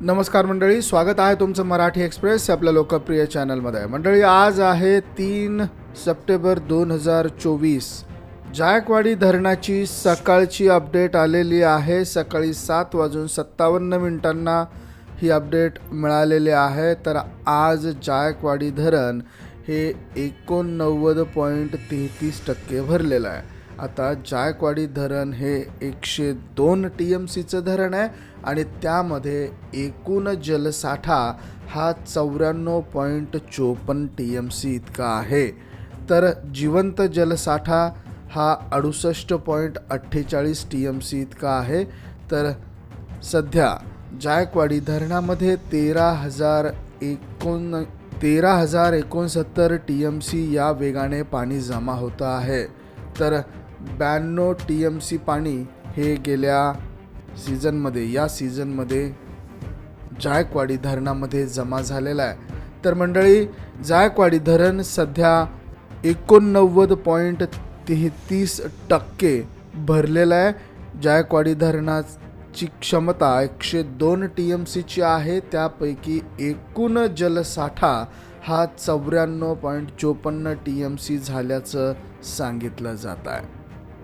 नमस्कार मंडळी स्वागत आहे तुमचं मराठी एक्सप्रेस आपल्या लोकप्रिय चॅनलमध्ये. मंडळी आज आहे तीन सप्टेंबर दोन हजार चोवीस. जायकवाडी धरणाची सकाळची अपडेट आलेली आहे. सकाळी सात वाजून सत्तावन्न मिनिटांना ही अपडेट मिळालेली आहे. तर आज जायकवाडी धरण हे एकोणनव्वद पॉईंट तेहतीस टक्के भरलेलं आहे. आता जायकवाडी धरण हे एकशे दोन टी एम सीचं धरण आहे आणि त्यामध्ये एकूण जलसाठा हा चौऱ्याण्णव पॉईंट चोपन्न टी एम सी इतका आहे. तर जिवंत जलसाठा हा अडुसष्ट पॉईंट अठ्ठेचाळीस टी एम सी इतका आहे. तर सध्या जायकवाडी धरणामध्ये तेरा हजार एकोण तेरा हजार एकोणसत्तर टी एम सी या वेगाने पाणी जमा होतं आहे. तर ब्याण्णव टी एम सी पाणी हे गेल्या सीझनमध्ये या सीझनमध्ये जायकवाडी धरणामध्ये जमा झालेला आहे. तर मंडळी जायकवाडी धरण सध्या एकोणनव्वद पॉईंट तेहतीस टक्के भरलेलं आहे. जायकवाडी धरणाची क्षमता एकशे दोन टी एम सीची आहे. त्यापैकी एकूण जलसाठा हा चौऱ्याण्णव पॉईंट चोपन्न टी एम सी झाल्याचं सांगितलं जात आहे.